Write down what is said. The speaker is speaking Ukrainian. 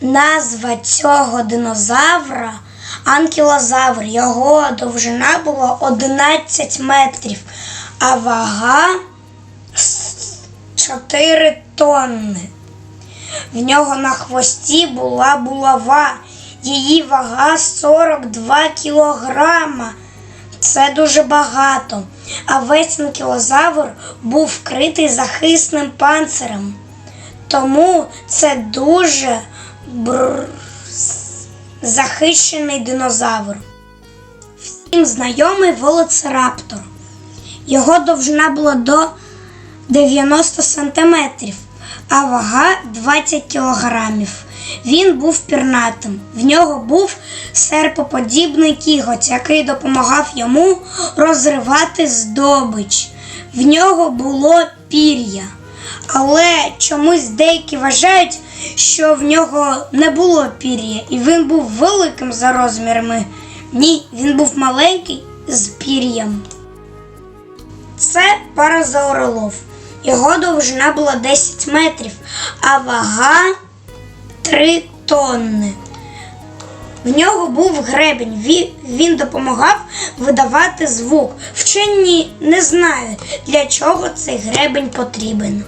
Назва цього динозавра анкілозавр. Його довжина була 11 метрів, а вага 4 тонни. В нього на хвості була булава. Її вага 42 кілограма. Це дуже багато. А весь анкілозавр був вкритий захисним панцирем. Тому це дуже бр... захищений динозавр. Всім знайомий велоцираптор. Його довжина була до 90 сантиметрів, а вага 20 кілограмів. Він був пірнатим. В нього був серпоподібний кіготь, який допомагав йому розривати здобич. В нього було пір'я. Але чомусь деякі вважають, що в нього не було пір'я, і він був великим за розмірами. Ні, він був маленький з пір'ям. Це паразауролов. Його довжина була 10 метрів, а вага 3 тонни. В нього був гребень, він, допомагав видавати звук. Вчені не знають, для чого цей гребень потрібен.